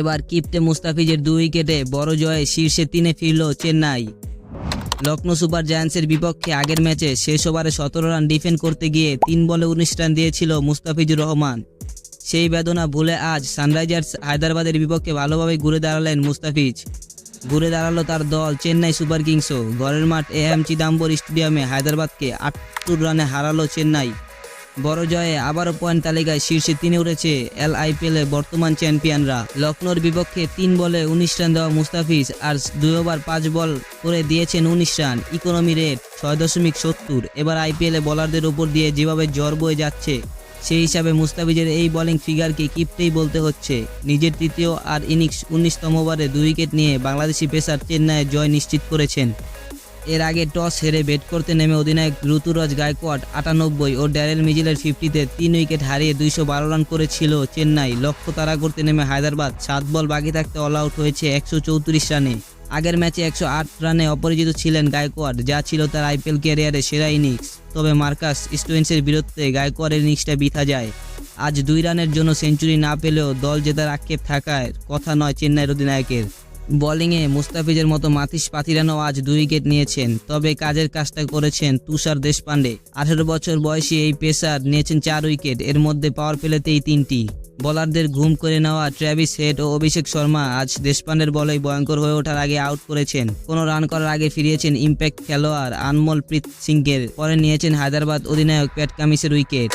এবার কিপ্তে মুস্তাফিজের দুই উইকেটে বড় জয়ে শীর্ষে তিনে ফিরল চেন্নাই। লখনৌ সুপার জায়ান্টসের বিপক্ষে আগের ম্যাচে শেষ ওভারে সতেরো রান ডিফেন্ড করতে গিয়ে তিন বলে উনিশ রান দিয়েছিল মুস্তাফিজুর রহমান। সেই বেদনা ভুলে আজ সানরাইজার্স হায়দ্রাবাদের বিপক্ষে ভালোভাবে ঘুরে দাঁড়ালেন মুস্তাফিজ। ঘুরে দাঁড়াল তার দল চেন্নাই সুপার কিংসও। ঘরের মাঠ এএম চিদাম্বর স্টেডিয়ামে হায়দ্রাবাদকে আটাত্তর রানে হারালো চেন্নাই। বড় জয়ে আবারও পয়েন্ট তালিকায় শীর্ষে তিনে উঠেছে এল আইপিএলে বর্তমান চ্যাম্পিয়নরা। লখনৌর বিপক্ষে তিন বলে উনিশ রান দেওয়া মুস্তাফিজ আর দুই ওভার পাঁচ বল করে দিয়েছেন উনিশ রান। ইকোনমি রেট ছয় দশমিক সত্তর। এবার আইপিএলে বোলারদের উপর দিয়ে যেভাবে জ্বর বয়ে যাচ্ছে, সেই হিসাবে মুস্তাফিজের এই বোলিং ফিগারকে কিপতেই বলতে হচ্ছে। নিজের তৃতীয় আর ইনিংস উনিশতম ওভারে দুই উইকেট নিয়ে বাংলাদেশি পেসার চেন্নাইয়ে জয় নিশ্চিত করেছেন। এর আগে টস হেরে ব্যাট করতে নেমে অধিনায়ক ঋতুরাজ গায়কোয়াড আটানব্বই ও ড্যারেল মিজিলের ফিফটিতে তিন উইকেট হারিয়ে দুইশো বারো রান করেছিল চেন্নাই। লক্ষ্য তারা করতে নেমে হায়দ্রাবাদ। সাত বল বাকি থাকতে অল আউট হয়েছে একশো চৌত্রিশ রানে। আগের ম্যাচে একশো আট রানে অপরাজিত ছিলেন গায়কোয়াড, যা ছিল তার আইপিএল ক্যারিয়ারে সেরা ইনিংস। তবে মার্কাস স্টুয়েন্সের বিরুদ্ধে গায়কোয়াড়ের ইনিংসটা বিথা যায়। আজ দুই রানের জন্য সেঞ্চুরি না পেলেও দল জেতার আক্ষেপ থাকার কথা নয় চেন্নাইয়ের অধিনায়কের। বোলিংয়ে মুস্তাফিজের মতো মাতিস পাতিরানও আজ দুই উইকেট নিয়েছেন। তবে কাজের কাজটা করেছেন তুষার দেশপান্ডে আঠেরো বছর বয়সী এই পেসার নিয়েছেন চার উইকেট, এর মধ্যে পাওয়ার পেলেতেই তিনটি। বোলারদের ঘুম করে নেওয়া ট্র্যাভিস হেড ও অভিষেক শর্মা আজ দেশপান্ডের বলেই ভয়ঙ্কর হয়ে ওঠার আগে আউট করেছেন। কোনো রান করার আগে ফিরিয়েছেন ইম্প্যাক্ট খেলোয়াড় আনমোল প্রীত সিংকে, পরে নিয়েছেন হায়দ্রাবাদ অধিনায়ক প্যাট কামিসের উইকেট।